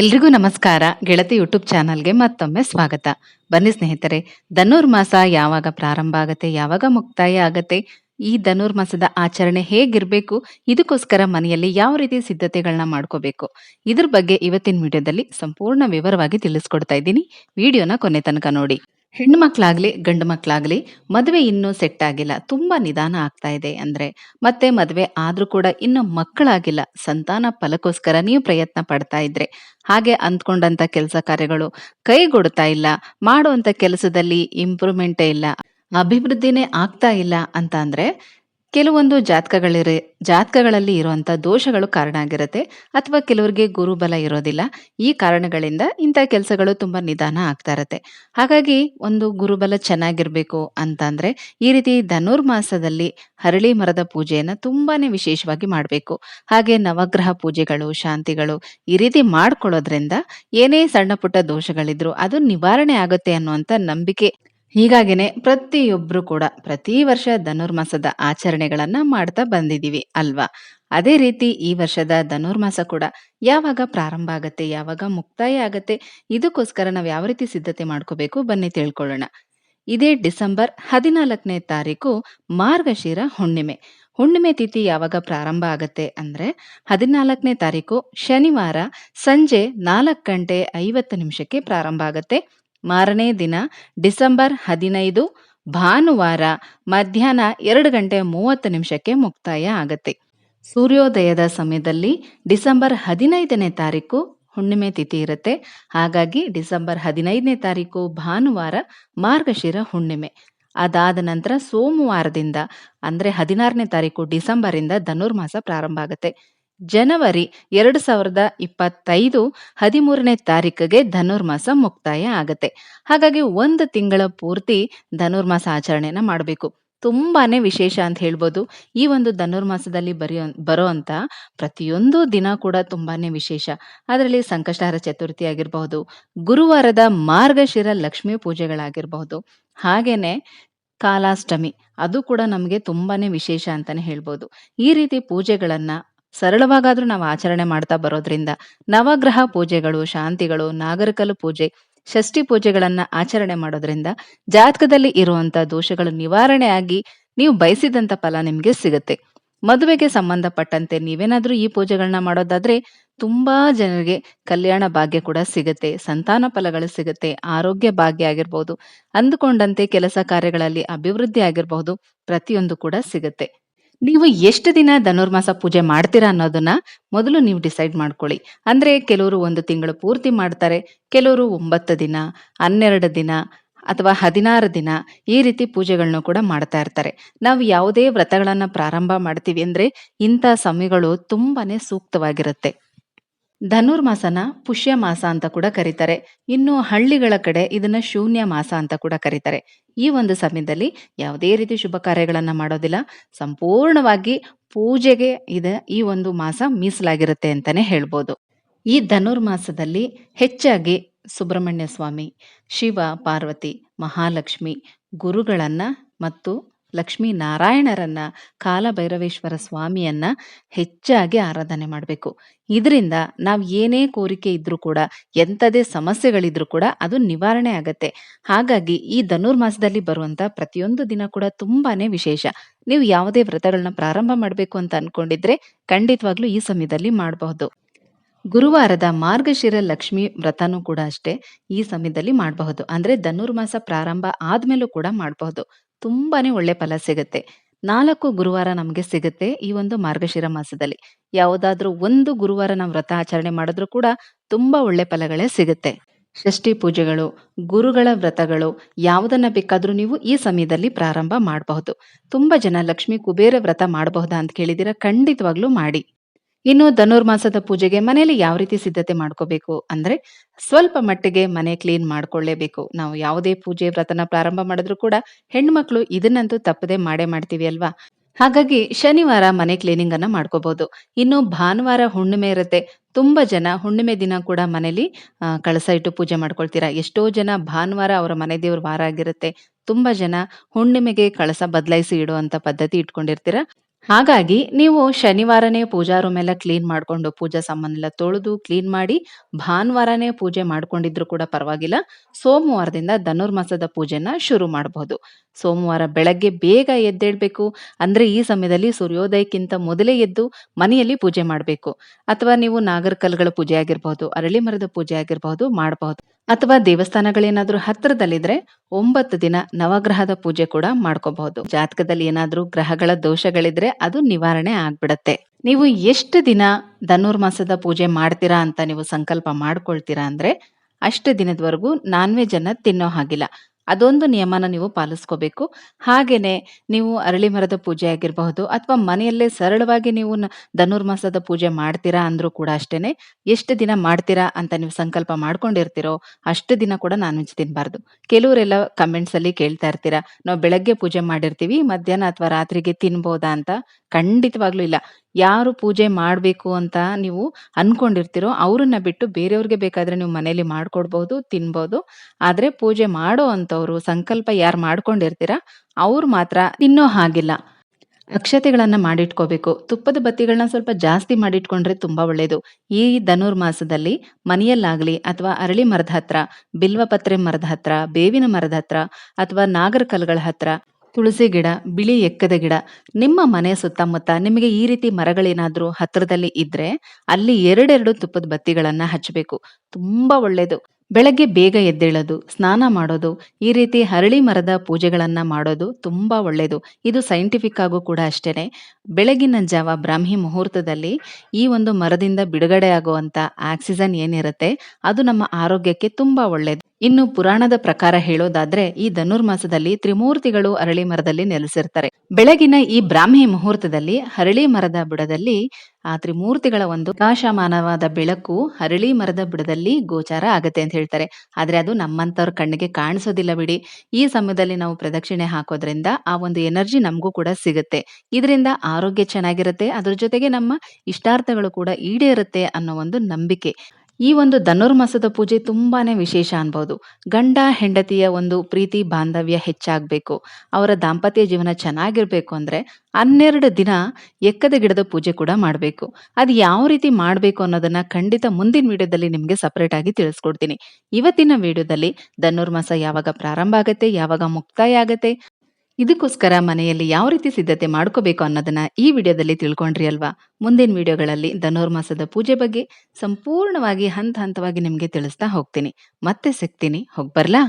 ಎಲ್ರಿಗೂ ನಮಸ್ಕಾರ. ಗೆಳತಿ ಯೂಟ್ಯೂಬ್ ಚಾನಲ್ಗೆ ಮತ್ತೊಮ್ಮೆ ಸ್ವಾಗತ. ಬನ್ನಿ ಸ್ನೇಹಿತರೆ ಧನುರ್ಮಾಸ ಯಾವಾಗ ಪ್ರಾರಂಭ ಆಗತ್ತೆ, ಯಾವಾಗ ಮುಕ್ತಾಯ ಆಗತ್ತೆ, ಈ ಧನುರ್ಮಾಸದ ಆಚರಣೆ ಹೇಗಿರಬೇಕು, ಇದಕ್ಕೋಸ್ಕರ ಮನೆಯಲ್ಲಿ ಯಾವ ರೀತಿ ಸಿದ್ಧತೆಗಳನ್ನ ಮಾಡ್ಕೋಬೇಕು, ಇದ್ರ ಬಗ್ಗೆ ಇವತ್ತಿನ ವಿಡಿಯೋದಲ್ಲಿ ಸಂಪೂರ್ಣ ವಿವರವಾಗಿ ತಿಳಿಸ್ಕೊಡ್ತಾ ಇದ್ದೀನಿ. ವಿಡಿಯೋನ ಕೊನೆ ತನಕ ನೋಡಿ. ಹೆಣ್ಣು ಮಕ್ಕಳಾಗ್ಲಿ ಗಂಡು ಮಕ್ಕಳಾಗ್ಲಿ ಮದುವೆ ಇನ್ನೂ ಸೆಟ್ ಆಗಿಲ್ಲ ತುಂಬಾ ನಿಧಾನ ಆಗ್ತಾ ಇದೆ ಅಂದ್ರೆ ಮತ್ತೆ ಮದುವೆ ಆದ್ರೂ ಕೂಡ ಇನ್ನು ಮಕ್ಕಳಾಗಿಲ್ಲ. ಸಂತಾನ ಫಲಕ್ಕೋಸ್ಕರ ನೀವು ಪ್ರಯತ್ನ ಪಡ್ತಾ ಇದ್ರೆ. ಹಾಗೆ ಅಂದ್ಕೊಂಡಂತ ಕೆಲಸ ಕಾರ್ಯಗಳು ಕೈಗೊಡ್ತಾ ಇಲ್ಲ. ಮಾಡುವಂತ ಕೆಲಸದಲ್ಲಿ ಇಂಪ್ರೂವ್ಮೆಂಟೇ ಇಲ್ಲ. ಅಭಿವೃದ್ಧಿನೇ ಆಗ್ತಾ ಇಲ್ಲ ಅಂತ ಕೆಲವೊಂದು ಜಾತಕಗಳಿರ, ಜಾತಕಗಳಲ್ಲಿ ಇರುವಂಥ ದೋಷಗಳು ಕಾರಣ ಆಗಿರುತ್ತೆ. ಅಥವಾ ಕೆಲವರಿಗೆ ಗುರುಬಲ ಇರೋದಿಲ್ಲ. ಈ ಕಾರಣಗಳಿಂದ ಇಂಥ ಕೆಲಸಗಳು ತುಂಬಾ ನಿಧಾನ ಆಗ್ತಾ ಇರುತ್ತೆ. ಹಾಗಾಗಿ ಒಂದು ಗುರುಬಲ ಚೆನ್ನಾಗಿರಬೇಕು ಅಂತ ಅಂದ್ರೆ ಈ ರೀತಿ ಧನುರ್ಮಾಸದಲ್ಲಿ ಹರಳಿ ಮರದ ಪೂಜೆಯನ್ನು ತುಂಬಾನೇ ವಿಶೇಷವಾಗಿ ಮಾಡಬೇಕು. ಹಾಗೆ ನವಗ್ರಹ ಪೂಜೆಗಳು, ಶಾಂತಿಗಳು ಈ ರೀತಿ ಮಾಡ್ಕೊಳ್ಳೋದ್ರಿಂದ ಏನೇ ಸಣ್ಣ ಪುಟ್ಟ ದೋಷಗಳಿದ್ರು ಅದು ನಿವಾರಣೆ ಆಗುತ್ತೆ ಅನ್ನುವಂಥ ನಂಬಿಕೆ ಹೀಗಾಗಿನೇ ಪ್ರತಿಯೊಬ್ರು ಕೂಡ ಪ್ರತಿ ವರ್ಷ ಧನುರ್ಮಾಸದ ಆಚರಣೆಗಳನ್ನ ಮಾಡ್ತಾ ಬಂದಿದ್ದೀವಿ ಅಲ್ವಾ? ಅದೇ ರೀತಿ ಈ ವರ್ಷದ ಧನುರ್ಮಾಸ ಕೂಡ ಯಾವಾಗ ಪ್ರಾರಂಭ ಆಗತ್ತೆ, ಯಾವಾಗ ಮುಕ್ತಾಯ ಆಗತ್ತೆ, ಇದಕ್ಕೋಸ್ಕರ ನಾವು ಯಾವ ರೀತಿ ಸಿದ್ಧತೆ ಮಾಡ್ಕೋಬೇಕು ಬನ್ನಿ ತಿಳ್ಕೊಳ್ಳೋಣ. ಇದೇ ಡಿಸೆಂಬರ್ ಹದಿನಾಲ್ಕನೇ ತಾರೀಕು ಮಾರ್ಗಶಿರ ಹುಣ್ಣಿಮೆ. ಹುಣ್ಣಿಮೆ ತಿಥಿ ಯಾವಾಗ ಪ್ರಾರಂಭ ಆಗತ್ತೆ ಅಂದ್ರೆ ಹದಿನಾಲ್ಕನೇ ತಾರೀಕು ಶನಿವಾರ ಸಂಜೆ ನಾಲ್ಕು ಗಂಟೆ ಐವತ್ತು ನಿಮಿಷಕ್ಕೆ ಪ್ರಾರಂಭ ಆಗತ್ತೆ. ಮಾರನೇ ದಿನ, ಡಿಸೆಂಬರ್ ಹದಿನೈದು, ಭಾನುವಾರ ಮಧ್ಯಾಹ್ನ ಎರಡು ಗಂಟೆ ಮೂವತ್ತು ನಿಮಿಷಕ್ಕೆ ಮುಕ್ತಾಯ ಆಗತ್ತೆ. ಸೂರ್ಯೋದಯದ ಸಮಯದಲ್ಲಿ ಡಿಸೆಂಬರ್ ಹದಿನೈದನೇ ತಾರೀಕು ಹುಣ್ಣಿಮೆ ತಿಥಿ ಇರುತ್ತೆ. ಹಾಗಾಗಿ ಡಿಸೆಂಬರ್ ಹದಿನೈದನೇ ತಾರೀಕು ಭಾನುವಾರ ಮಾರ್ಗಶಿರ ಹುಣ್ಣಿಮೆ. ಅದಾದ ನಂತರ ಸೋಮವಾರದಿಂದ, ಅಂದ್ರೆ ಹದಿನಾರನೇ ತಾರೀಕು ಡಿಸೆಂಬರ್ ಇಂದ ಧನುರ್ಮಾಸ ಪ್ರಾರಂಭ ಆಗುತ್ತೆ. ಜನವರಿ ಎರಡು ಸಾವಿರದ ಇಪ್ಪತ್ತೈದು ಹದಿಮೂರನೇ ತಾರೀಕಿಗೆ ಧನುರ್ಮಾಸ ಮುಕ್ತಾಯ ಆಗತ್ತೆ. ಹಾಗಾಗಿ ಒಂದು ತಿಂಗಳ ಪೂರ್ತಿ ಧನುರ್ಮಾಸ ಆಚರಣೆಯನ್ನ ಮಾಡಬೇಕು. ತುಂಬಾನೇ ವಿಶೇಷ ಅಂತ ಹೇಳ್ಬೋದು. ಈ ಒಂದು ಧನುರ್ಮಾಸದಲ್ಲಿ ಬರೆಯೋ ಬರೋ ಪ್ರತಿಯೊಂದು ದಿನ ಕೂಡ ತುಂಬಾನೇ ವಿಶೇಷ. ಅದರಲ್ಲಿ ಸಂಕಷ್ಟಹಾರ ಚತುರ್ಥಿ ಆಗಿರಬಹುದು, ಗುರುವಾರದ ಮಾರ್ಗಶಿರ ಲಕ್ಷ್ಮೀ ಪೂಜೆಗಳಾಗಿರಬಹುದು, ಹಾಗೇನೆ ಕಾಲಾಷ್ಟಮಿ, ಅದು ಕೂಡ ನಮಗೆ ತುಂಬಾನೇ ವಿಶೇಷ ಅಂತಾನೆ ಹೇಳ್ಬೋದು. ಈ ರೀತಿ ಪೂಜೆಗಳನ್ನ ಸರಳವಾಗಾದ್ರೂ ನಾವು ಆಚರಣೆ ಮಾಡ್ತಾ ಬರೋದ್ರಿಂದ ನವಗ್ರಹ ಪೂಜೆಗಳು, ಶಾಂತಿಗಳು ನಾಗರಕಲು ಪೂಜೆ, ಷಷ್ಠಿ ಪೂಜೆಗಳನ್ನ ಆಚರಣೆ ಮಾಡೋದ್ರಿಂದ ಜಾತಕದಲ್ಲಿ ಇರುವಂತ ದೋಷಗಳು ನಿವಾರಣೆ ಆಗಿ ನೀವು ಬಯಸಿದಂತ ಫಲ ನಿಮ್ಗೆ ಸಿಗುತ್ತೆ. ಮದುವೆಗೆ ಸಂಬಂಧಪಟ್ಟಂತೆ ನೀವೇನಾದ್ರೂ ಈ ಪೂಜೆಗಳನ್ನ ಮಾಡೋದಾದ್ರೆ ತುಂಬಾ ಜನರಿಗೆ ಕಲ್ಯಾಣ ಭಾಗ್ಯ ಕೂಡ ಸಿಗುತ್ತೆ, ಸಂತಾನ ಫಲಗಳು ಸಿಗುತ್ತೆ, ಆರೋಗ್ಯ ಭಾಗ್ಯ ಆಗಿರ್ಬಹುದು ಅಂದುಕೊಂಡಂತೆ ಕೆಲಸ ಕಾರ್ಯಗಳಲ್ಲಿ ಅಭಿವೃದ್ಧಿ ಆಗಿರಬಹುದು ಪ್ರತಿಯೊಂದು ಕೂಡ ಸಿಗುತ್ತೆ. ನೀವು ಎಷ್ಟು ದಿನ ಧನುರ್ಮಾಸ ಪೂಜೆ ಮಾಡ್ತೀರಾ ಅನ್ನೋದನ್ನ ಮೊದಲು ನೀವು ಡಿಸೈಡ್ ಮಾಡ್ಕೊಳ್ಳಿ. ಅಂದ್ರೆ ಕೆಲವರು ಒಂದು ತಿಂಗಳು ಪೂರ್ತಿ ಮಾಡ್ತಾರೆ, ಕೆಲವರು ಒಂಬತ್ತು ದಿನ, ಹನ್ನೆರಡು ದಿನ ಅಥವಾ ಹದಿನಾರು ದಿನ ಈ ರೀತಿ ಪೂಜೆಗಳನ್ನ ಕೂಡ ಮಾಡ್ತಾ ಇರ್ತಾರೆ. ನಾವು ಯಾವುದೇ ವ್ರತಗಳನ್ನ ಪ್ರಾರಂಭ ಮಾಡ್ತೀವಿ ಅಂದ್ರೆ ಇಂಥ ಸಮಯಗಳು ತುಂಬಾನೇ ಸೂಕ್ತವಾಗಿರುತ್ತೆ. ಧನುರ್ಮಾಸನ ಪುಷ್ಯ ಮಾಸ ಅಂತ ಕೂಡ ಕರೀತಾರೆ. ಇನ್ನು ಹಳ್ಳಿಗಳ ಕಡೆ ಇದನ್ನ ಶೂನ್ಯ ಮಾಸ ಅಂತ ಕೂಡ ಕರೀತಾರೆ. ಈ ಒಂದು ಸಮಯದಲ್ಲಿ ಯಾವುದೇ ರೀತಿ ಶುಭ ಕಾರ್ಯಗಳನ್ನ ಮಾಡೋದಿಲ್ಲ. ಸಂಪೂರ್ಣವಾಗಿ ಪೂಜೆಗೆ ಇದೆ ಈ ಒಂದು ಮಾಸ ಮೀಸಲಾಗಿರುತ್ತೆ ಅಂತಾನೆ ಹೇಳ್ಬೋದು. ಈ ಧನುರ್ಮಾಸದಲ್ಲಿ ಹೆಚ್ಚಾಗಿ ಸುಬ್ರಹ್ಮಣ್ಯ ಸ್ವಾಮಿ, ಶಿವ, ಪಾರ್ವತಿ, ಮಹಾಲಕ್ಷ್ಮಿ ಗುರುಗಳನ್ನ ಮತ್ತು ಲಕ್ಷ್ಮೀ ನಾರಾಯಣರನ್ನ ಕಾಲಭೈರವೇಶ್ವರ ಸ್ವಾಮಿಯನ್ನ ಹೆಚ್ಚಾಗಿ ಆರಾಧನೆ ಮಾಡಬೇಕು. ಇದರಿಂದ ನಾವು ಏನೇ ಕೋರಿಕೆ ಇದ್ರೂ ಕೂಡ ಎಂಥದೇ ಸಮಸ್ಯೆಗಳಿದ್ರೂ ಕೂಡ ಅದು ನಿವಾರಣೆ ಆಗತ್ತೆ. ಹಾಗಾಗಿ ಈ ಧನುರ್ಮಾಸದಲ್ಲಿ ಬರುವಂತ ಪ್ರತಿಯೊಂದು ದಿನ ಕೂಡ ತುಂಬಾನೇ ವಿಶೇಷ. ನೀವು ಯಾವುದೇ ವ್ರತಗಳನ್ನ ಪ್ರಾರಂಭ ಮಾಡಬೇಕು ಅಂತ ಅನ್ಕೊಂಡಿದ್ರೆ ಖಂಡಿತವಾಗ್ಲೂ ಈ ಸಮಯದಲ್ಲಿ ಮಾಡಬಹುದು. ಗುರುವಾರದ ಮಾರ್ಗಶಿರ ಲಕ್ಷ್ಮಿ ವ್ರತನೂ ಕೂಡ ಅಷ್ಟೇ ಈ ಸಮಯದಲ್ಲಿ ಮಾಡಬಹುದು. ಅಂದ್ರೆ ಧನುರ್ಮಾಸ ಪ್ರಾರಂಭ ಆದ್ಮೇಲೂ ಕೂಡ ಮಾಡಬಹುದು. ತುಂಬಾನೇ ಒಳ್ಳೆ ಫಲ ಸಿಗುತ್ತೆ. ನಾಲ್ಕು ಗುರುವಾರ ನಮಗೆ ಸಿಗುತ್ತೆ ಈ ಒಂದು ಮಾರ್ಗಶಿರ ಮಾಸದಲ್ಲಿ. ಯಾವುದಾದ್ರೂ ಒಂದು ಗುರುವಾರ ನಾವು ವ್ರತ ಆಚರಣೆ ಮಾಡಿದ್ರು ಕೂಡ ತುಂಬಾ ಒಳ್ಳೆ ಫಲಗಳೇ ಸಿಗುತ್ತೆ. ಷಷ್ಠಿ ಪೂಜೆಗಳು, ಗುರುಗಳ ವ್ರತಗಳು, ಯಾವುದನ್ನ ಬೇಕಾದ್ರೂ ನೀವು ಈ ಸಮಯದಲ್ಲಿ ಪ್ರಾರಂಭ ಮಾಡಬಹುದು. ತುಂಬಾ ಜನ ಲಕ್ಷ್ಮಿ ಕುಬೇರ ವ್ರತ ಮಾಡಬಹುದಾ ಅಂತ ಕೇಳಿದಿರ ಖಂಡಿತವಾಗ್ಲೂ ಮಾಡಿ. ಇನ್ನು ಧನುರ್ಮಾಸದ ಪೂಜೆಗೆ ಮನೆಯಲ್ಲಿ ಯಾವ ರೀತಿ ಸಿದ್ಧತೆ ಮಾಡ್ಕೋಬೇಕು ಅಂದ್ರೆ ಸ್ವಲ್ಪ ಮಟ್ಟಿಗೆ ಮನೆ ಕ್ಲೀನ್ ಮಾಡ್ಕೊಳ್ಳೇಬೇಕು. ನಾವು ಯಾವುದೇ ಪೂಜೆ, ವ್ರತನ ಪ್ರಾರಂಭ ಮಾಡಿದ್ರು ಕೂಡ ಹೆಣ್ಮಕ್ಳು ಇದನ್ನಂತೂ ತಪ್ಪದೆ ಮಾಡೇ ಮಾಡ್ತೀವಿ ಅಲ್ವಾ? ಹಾಗಾಗಿ ಶನಿವಾರ ಮನೆ ಕ್ಲೀನಿಂಗ್ ಅನ್ನ ಮಾಡ್ಕೋಬಹುದು ಇನ್ನು ಭಾನುವಾರ ಹುಣ್ಣಿಮೆ ಇರುತ್ತೆ. ತುಂಬಾ ಜನ ಹುಣ್ಣಿಮೆ ದಿನ ಕೂಡ ಮನೇಲಿ ಕಳಸ ಇಟ್ಟು ಪೂಜೆ ಮಾಡ್ಕೊಳ್ತೀರಾ? ಎಷ್ಟೋ ಜನ ಭಾನುವಾರ ಅವರ ಮನೆ ದೇವ್ರ ವಾರ ಆಗಿರುತ್ತೆ. ತುಂಬಾ ಜನ ಹುಣ್ಣಿಮೆಗೆ ಕಳಸ ಬದಲಾಯಿಸಿ ಇಡುವಂತ ಪದ್ಧತಿ ಇಟ್ಕೊಂಡಿರ್ತೀರಾ? ಹಾಗಾಗಿ ನೀವು ಶನಿವಾರನೇ ಪೂಜಾ ರೂಮ್ ಎಲ್ಲ ಕ್ಲೀನ್ ಮಾಡ್ಕೊಂಡು ಪೂಜಾ ಸಾಮಾನೆಲ್ಲ ತೊಳೆದು ಕ್ಲೀನ್ ಮಾಡಿ ಭಾನುವಾರನೇ ಪೂಜೆ ಮಾಡ್ಕೊಂಡಿದ್ರು ಕೂಡ ಪರವಾಗಿಲ್ಲ. ಸೋಮವಾರದಿಂದ ಧನುರ್ಮಾಸದ ಪೂಜೆನ ಶುರು ಮಾಡಬಹುದು ಸೋಮವಾರ ಬೆಳಗ್ಗೆ ಬೇಗ ಎದ್ದೇಳ್ಬೇಕು. ಅಂದ್ರೆ ಈ ಸಮಯದಲ್ಲಿ ಸೂರ್ಯೋದಯಕ್ಕಿಂತ ಮೊದಲೇ ಎದ್ದು ಮನೆಯಲ್ಲಿ ಪೂಜೆ ಮಾಡಬೇಕು. ಅಥವಾ ನೀವು ನಾಗರಕಲ್ಗಳ ಪೂಜೆ ಆಗಿರಬಹುದು ಅರಳಿ ಮರದ ಪೂಜೆ ಆಗಿರಬಹುದು ಮಾಡಬಹುದು. ಅಥವಾ ದೇವಸ್ಥಾನಗಳೇನಾದ್ರೂ ಹತ್ತಿರದಲ್ಲಿದ್ರೆ ಒಂಬತ್ತು ದಿನ ನವಗ್ರಹದ ಪೂಜೆ ಕೂಡ ಮಾಡ್ಕೋಬಹುದು. ಜಾತಕದಲ್ಲಿ ಏನಾದ್ರೂ ಗ್ರಹಗಳ ದೋಷಗಳಿದ್ರೆ ಅದು ನಿವಾರಣೆ ಆಗ್ಬಿಡತ್ತೆ. ನೀವು ಎಷ್ಟು ದಿನ ಧನುರ್ಮಾಸದ ಪೂಜೆ ಮಾಡ್ತೀರಾ ಅಂತ ನೀವು ಸಂಕಲ್ಪ ಮಾಡ್ಕೊಳ್ತೀರಾ ಅಂದ್ರೆ ಅಷ್ಟು ದಿನದವರೆಗೂ ನಾನ್ ವೆಜ್ ಅನ್ನ ತಿನ್ನೋ ಹಾಗಿಲ್ಲ. ಅದೊಂದು ನಿಯಮನ ನೀವು ಪಾಲಿಸ್ಕೋಬೇಕು. ಹಾಗೇನೆ ನೀವು ಅರಳಿ ಮರದ ಪೂಜೆ ಆಗಿರಬಹುದು ಅಥವಾ ಮನೆಯಲ್ಲೇ ಸರಳವಾಗಿ ನೀವು ಧನುರ್ಮಾಸದ ಪೂಜೆ ಮಾಡ್ತೀರಾ ಅಂದ್ರೂ ಕೂಡ ಅಷ್ಟೇನೆ. ಎಷ್ಟು ದಿನ ಮಾಡ್ತೀರಾ ಅಂತ ನೀವು ಸಂಕಲ್ಪ ಮಾಡ್ಕೊಂಡಿರ್ತೀರೋ ಅಷ್ಟು ದಿನ ಕೂಡ ನಾನ್ ವೆಜ್ ತಿನ್ನಬಾರ್ದು ಕೆಲವರೆಲ್ಲ ಕಮೆಂಟ್ಸ್ ಅಲ್ಲಿ ಕೇಳ್ತಾ ಇರ್ತೀರಾ, ನಾವು ಬೆಳಗ್ಗೆ ಪೂಜೆ ಮಾಡಿರ್ತೀವಿ, ಮಧ್ಯಾಹ್ನ ಅಥವಾ ರಾತ್ರಿಗೆ ತಿನ್ಬೋದಾ? ಅಂತ ಖಂಡಿತವಾಗ್ಲೂ ಇಲ್ಲ. ಯಾರು ಪೂಜೆ ಮಾಡಬೇಕು ಅಂತ ನೀವು ಅನ್ಕೊಂಡಿರ್ತೀರೋ ಅವ್ರನ್ನ ಬಿಟ್ಟು ಬೇರೆಯವ್ರಿಗೆ ಬೇಕಾದ್ರೆ ನೀವು ಮನೇಲಿ ಮಾಡ್ಕೊಡ್ಬೋದು, ತಿನ್ಬೋದು. ಆದ್ರೆ ಪೂಜೆ ಮಾಡೋ ಅಂಥವ್ರು, ಸಂಕಲ್ಪ ಯಾರು ಮಾಡ್ಕೊಂಡಿರ್ತೀರಾ, ಅವ್ರು ಮಾತ್ರ ತಿನ್ನೋ ಹಾಗಿಲ್ಲ. ಅಕ್ಷತೆಗಳನ್ನ ಮಾಡಿಟ್ಕೋಬೇಕು. ತುಪ್ಪದ ಬತ್ತಿಗಳನ್ನ ಸ್ವಲ್ಪ ಜಾಸ್ತಿ ಮಾಡಿಟ್ಕೊಂಡ್ರೆ ತುಂಬಾ ಒಳ್ಳೇದು. ಈ ಧನುರ್ಮಾಸದಲ್ಲಿ ಮನೆಯಲ್ಲಾಗ್ಲಿ ಅಥವಾ ಅರಳಿ ಮರದ ಹತ್ರ, ಬಿಲ್ವಪತ್ರೆ ಮರದ ಹತ್ರ, ಬೇವಿನ ಮರದ ಹತ್ರ ಅಥವಾ ನಾಗರ ಕಲ್ಗಳ ಹತ್ರ ತುಳಸಿ ಗಿಡ, ಬಿಳಿ ಎಕ್ಕದ ಗಿಡ, ನಿಮ್ಮ ಮನೆ ಸುತ್ತಮುತ್ತ ನಿಮಗೆ ಈ ರೀತಿ ಮರಗಳೇನಾದ್ರೂ ಹತ್ರದಲ್ಲಿ ಇದ್ರೆ ಅಲ್ಲಿ ಎರಡೆರಡು ತುಪ್ಪದ ಬತ್ತಿಗಳನ್ನ ಹಚ್ಚಬೇಕು. ತುಂಬಾ ಒಳ್ಳೇದು. ಬೆಳಗ್ಗೆ ಬೇಗ ಎದ್ದೇಳೋದು, ಸ್ನಾನ ಮಾಡೋದು, ಈ ರೀತಿ ಹರಳಿ ಮರದ ಪೂಜೆಗಳನ್ನ ಮಾಡೋದು ತುಂಬಾ ಒಳ್ಳೇದು. ಇದು ಸೈಂಟಿಫಿಕ್ ಆಗೂ ಕೂಡ ಅಷ್ಟೇನೆ. ಬೆಳಗಿನ ಜಾವ ಬ್ರಾಹ್ಮಿ ಮುಹೂರ್ತದಲ್ಲಿ ಈ ಒಂದು ಮರದಿಂದ ಬಿಡುಗಡೆ ಆಗುವಂತ ಆಕ್ಸಿಜನ್ ಏನಿರುತ್ತೆ, ಅದು ನಮ್ಮ ಆರೋಗ್ಯಕ್ಕೆ ತುಂಬಾ ಒಳ್ಳೇದು. ಇನ್ನು ಪುರಾಣದ ಪ್ರಕಾರ ಹೇಳೋದಾದ್ರೆ, ಈ ಧನುರ್ಮಾಸದಲ್ಲಿ ತ್ರಿಮೂರ್ತಿಗಳು ಅರಳಿ ಮರದಲ್ಲಿ ನೆಲೆಸಿರ್ತಾರೆ. ಬೆಳಗಿನ ಈ ಬ್ರಾಹ್ಮಿ ಮುಹೂರ್ತದಲ್ಲಿ ಹರಳಿ ಮರದ ಬುಡದಲ್ಲಿ ಆ ತ್ರಿಮೂರ್ತಿಗಳ ಒಂದು ಪ್ರಕಾಶಮಾನವಾದ ಬೆಳಕು ಹರಳಿ ಮರದ ಬುಡದಲ್ಲಿ ಗೋಚಾರ ಆಗತ್ತೆ ಅಂತ ಹೇಳ್ತಾರೆ. ಆದ್ರೆ ಅದು ನಮ್ಮಂಥವ್ರ ಕಣ್ಣಿಗೆ ಕಾಣಿಸೋದಿಲ್ಲ ಬಿಡಿ. ಈ ಸಮಯದಲ್ಲಿ ನಾವು ಪ್ರದಕ್ಷಿಣೆ ಹಾಕೋದ್ರಿಂದ ಆ ಒಂದು ಎನರ್ಜಿ ನಮಗೂ ಕೂಡ ಸಿಗುತ್ತೆ. ಇದರಿಂದ ಆರೋಗ್ಯ ಚೆನ್ನಾಗಿರುತ್ತೆ. ಅದ್ರ ಜೊತೆಗೆ ನಮ್ಮ ಇಷ್ಟಾರ್ಥಗಳು ಕೂಡ ಈಡೇರುತ್ತೆ ಅನ್ನೋ ಒಂದು ನಂಬಿಕೆ. ಈ ಒಂದು ಧನುರ್ಮಾಸದ ಪೂಜೆ ತುಂಬಾನೇ ವಿಶೇಷ ಅನ್ಬೋದು. ಗಂಡ ಹೆಂಡತಿಯ ಒಂದು ಪ್ರೀತಿ ಬಾಂಧವ್ಯ ಹೆಚ್ಚಾಗಬೇಕು. ಅವರ ದಾಂಪತ್ಯ ಜೀವನ ಚೆನ್ನಾಗಿರ್ಬೇಕು ಅಂದ್ರೆ ಹನ್ನೆರಡು ದಿನ ಎಕ್ಕದ ಗಿಡದ ಪೂಜೆ ಕೂಡ ಮಾಡಬೇಕು. ಅದು ಯಾವ ರೀತಿ ಮಾಡಬೇಕು ಅನ್ನೋದನ್ನ ಖಂಡಿತ ಮುಂದಿನ ವಿಡಿಯೋದಲ್ಲಿ ನಿಮಗೆ ಸಪರೇಟ್ ಆಗಿ ತಿಳಿಸ್ಕೊಡ್ತೀನಿ. ಇವತ್ತಿನ ವಿಡಿಯೋದಲ್ಲಿ ಧನುರ್ಮಾಸ ಯಾವಾಗ ಪ್ರಾರಂಭ ಆಗತ್ತೆ, ಯಾವಾಗ ಮುಕ್ತಾಯ ಆಗತ್ತೆ? ಇದಕ್ಕೋಸ್ಕರ ಮನೆಯಲ್ಲಿ ಯಾವ ರೀತಿ ಸಿದ್ಧತೆ ಮಾಡ್ಕೋಬೇಕು ಅನ್ನೋದನ್ನ ಈ ವಿಡಿಯೋದಲ್ಲಿ ತಿಳ್ಕೊಂಡ್ರಿ ಅಲ್ವಾ? ಮುಂದಿನ ವಿಡಿಯೋಗಳಲ್ಲಿ ಧನುರ್ಮಾಸದ ಪೂಜೆ ಬಗ್ಗೆ ಸಂಪೂರ್ಣವಾಗಿ ಹಂತ ಹಂತವಾಗಿ ನಿಮಗೆ ತಿಳಿಸ್ತಾ ಹೋಗ್ತೀನಿ. ಮತ್ತೆ ಸಿಗ್ತೀನಿ. ಹೋಗ್ಬರ್ಲಾ?